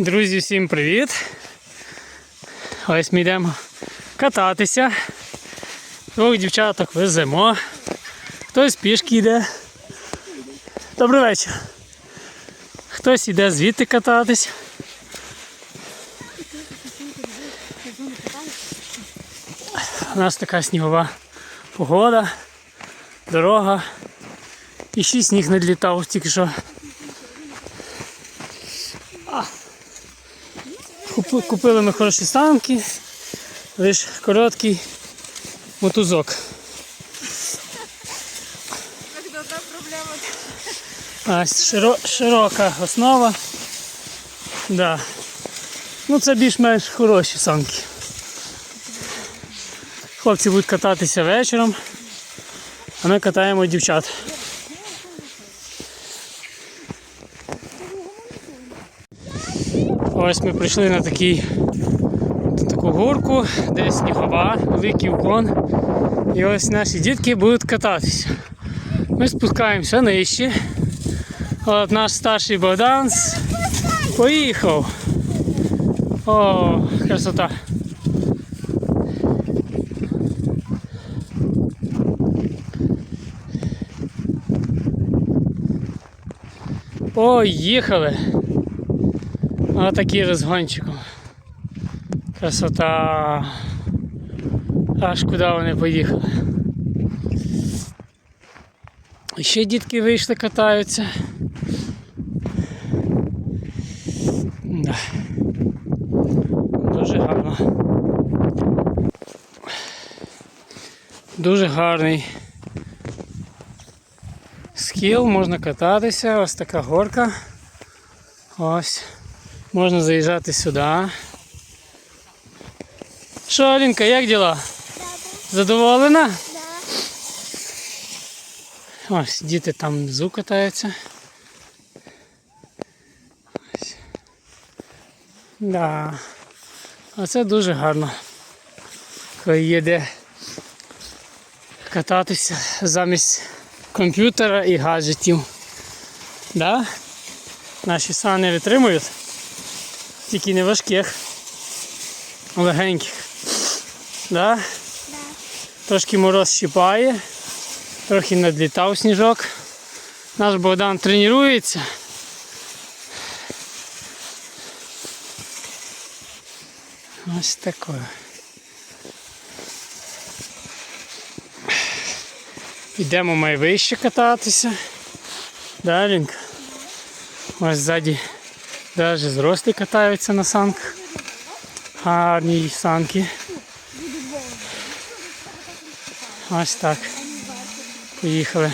Друзі, всім привіт! Ось ми йдемо кататися. Двох дівчаток веземо. Хтось пішки йде. Добрий вечір. Хтось йде звідти кататись. У нас така снігова погода, дорога. І ще сніг надлітав тільки що. Купи- Купили ми хороші санки, лише короткий мотузок. А широ, широка основа. Да. Ну це більш-менш хороші санки. Хлопці будуть кататися вечором, а ми катаємо дівчат. Ось ми прийшли на такий, на таку горку, де снігова, великий уклон. І ось наші дітки будуть кататися. Ми спускаємося нижче. От наш старший Богдан поїхав. О, красота. Поїхали. Отакий розгончиком. Красота. Аж куди вони поїхали. Ще дітки вийшли, катаються. Да. Дуже гарно. Дуже гарний схил, можна кататися, ось така горка. Ось. Можна заїжджати сюди. Що, Алінка, як діла? Задоволена? Ось діти там внизу катаються. Ось. Да. Оце дуже гарно. Коли є де кататися замість комп'ютера і гаджетів. Да? Наші сани витримують. Тільки не важких, легеньких. Да? Трошки мороз щипає. Трохи надлітав сніжок. Наш Богдан тренується. Ось таке. Йдемо майвище кататися. Далінька. Ось ззаді навіть зрослі катаються на санках. Гарні санки. Ось так. Поїхали.